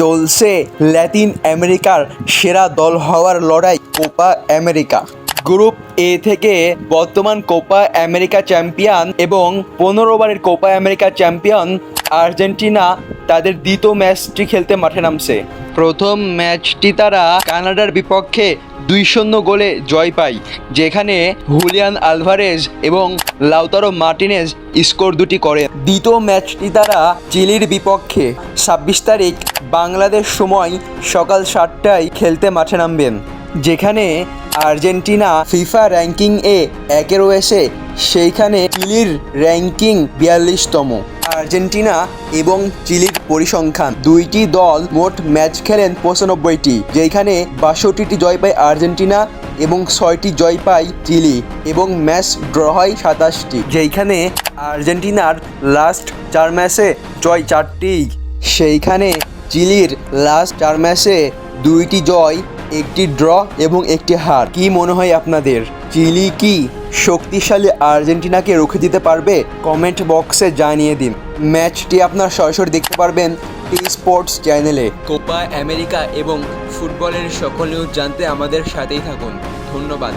চলছে ল্যাটিন আমেরিকার সেরা দল হওয়ার লড়াই কোপা আমেরিকা। গ্রুপ এ থেকে বর্তমান কোপা আমেরিকা চ্যাম্পিয়ন এবং পনেরো বারের কোপা আমেরিকা চ্যাম্পিয়ন আর্জেন্টিনা তাদের দ্বিতীয় ম্যাচটি খেলতে মাঠে নামছে। প্রথম ম্যাচটি তারা কানাডার বিপক্ষে দুই শূন্য গোলে জয় পায়, যেখানে হুলিয়ান আলভারেজ এবং লাউতারো মার্টিনেজ স্কোর দুটি করে। দ্বিতীয় ম্যাচটি তারা চিলির বিপক্ষে ছাব্বিশ তারিখ বাংলাদেশ সময় সকাল সাতটায় খেলতে মাঠে নামবেন, যেখানে আর্জেন্টিনা ফিফা র্যাঙ্কিং এ একে রয়েছে সেইখানে চিলির র্যাঙ্কিং বিয়াল্লিশতম। আর্জেন্টিনা এবং চিলির পরিসংখ্যান, দুইটি দল মোট ম্যাচ খেলেন পঁচানব্বইটি, যেখানে বাষট্টিটি জয় পায় আর্জেন্টিনা এবং ছয়টি জয় পায় চিলি এবং ম্যাচ ড্র হয় সাতাশটি। যেইখানে আর্জেন্টিনার লাস্ট চার ম্যাচে জয় চারটি। সেইখানে চিলির লাস্ট চার ম্যাচে দুইটি জয় একটি ড্র এবং একটি হার। কি মনে হয় আপনাদের? চিলি কি শক্তিশালী আর্জেন্টিনাকে রুখে দিতে পারবে? কমেন্ট বক্সে জানিয়ে দিন। ম্যাচটি আপনার সরাসরি দেখতে পারবেন টি স্পোর্টস চ্যানেলে। কোপা আমেরিকা এবং ফুটবলের সকল নিউজ জানতে আমাদের সাথেই থাকুন। ধন্যবাদ।